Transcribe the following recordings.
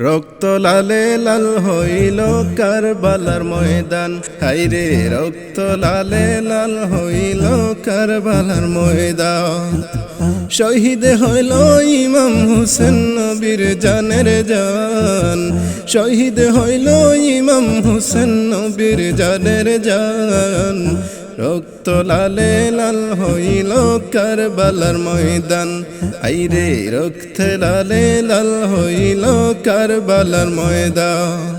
রক্ত লালে লাল হইল কারবালার ময়দান। হাইরে, রক্ত লালে লাল হইল কারবালার ময়দান। শহীদ হইল ইমাম হুসেন নবীর জানের জান। শহীদ হইল ইমাম হুসেন নবীর জানের জান। রক্ত লালে লাল হইল কারবালার ময়দান। আইরে, রক্ত লালে লাল হইল কারবালার ময়দান।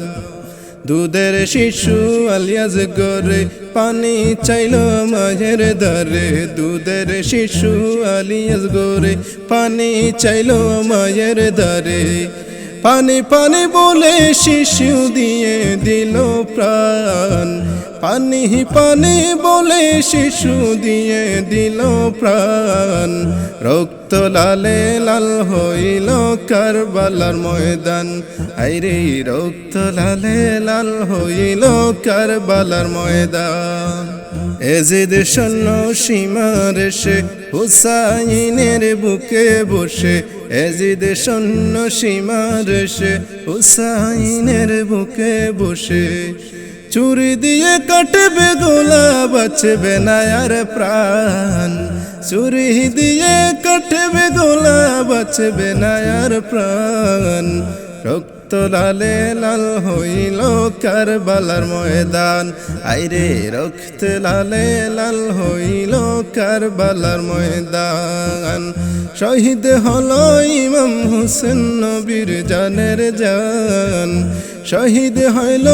দুধের শিশু আলিয়াজ গরে পানি চাইল মাঝের দারে দুধের শিশু আলিয়াজ গরে পানি চাইল মাঝের দারে পানি পানি বলে শিশু দিয়ে দিল প্রাণ। পানি পানি বলে শিশু দিয়ে দিল প্রাণ। রক্ত লালে লাল হইল কারবালার ময়দান। আইরে, রক্ত লালে লাল হইল কারবালার ময়দান। এজিদ শূন্য সীমার সে হুসাইনের বুকে বসে। এজিদ শূন্য সীমার সে হুসাইনের বুকে বসে। চুরি দিয়ে কাটবে গোলা বাঁচবে না আর প্রাণ। চুরি দিয়ে কাটবে গোলা বাঁচবে না আর প্রাণ। রক্ত লালে লাল হইল কারবালার ময়দান। আইরে, রক্ত লালে লাল হইল কারবালার ময়দান। শহীদ হলো ইমাম হুসেন নবীর জানের জান। শহীদ হইল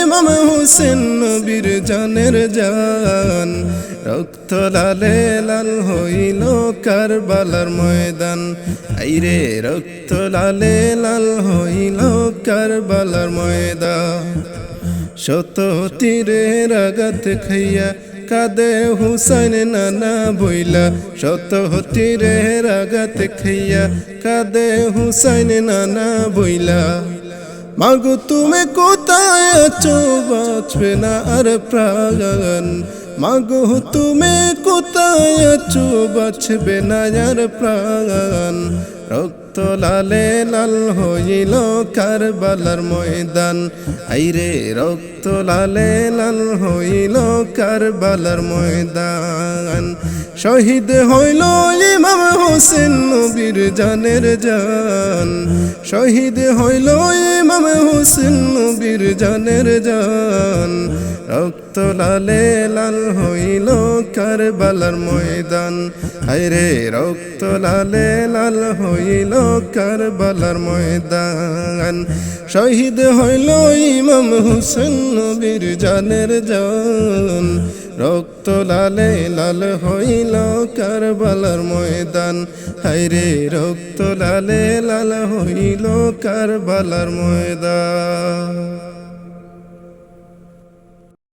ইমাম হুসেন নবীর জানের জান। রক্ত লালে লাল হইল কারবালার ময়দান। আইরে, রক্ত লালে লাল হইল কারবালার ময়দান। শত তীরের আঘাত খাইয়া কাদে হুসাইন নানা বইলা। শত তীরের আঘাত খাইয়া কাদে হুসাইন নানা বইলা। মাগো, তুমি কোথায় আছো? বাঁচবে না আর প্রাণ। মাগো, তুমি কোথায় আছো? বাঁচবে না আর প্রাণ। রক্ত লালে লাল হইল কারবালার ময়দান। আইরে, রক্ত লালে লাল হইল কারবালার ময়দান। শহীদ হইল ইমাম হোসেন নবীর জানের জান। শহীদ হইল ইমাম হোসেন নবীর জানের জান। রক্ত লালে লাল হইল কারবালার ময়দান। হায়রে রক্ত লালে লাল হইল কারবালার ময়দান। শহীদ হইল ইমাম হুসেন নবীর জানের জন। রক্ত লালে লাল হইল কারবালার ময়দান। হাইরে রক্ত লালে লাল হইল কারবালার ময়দান।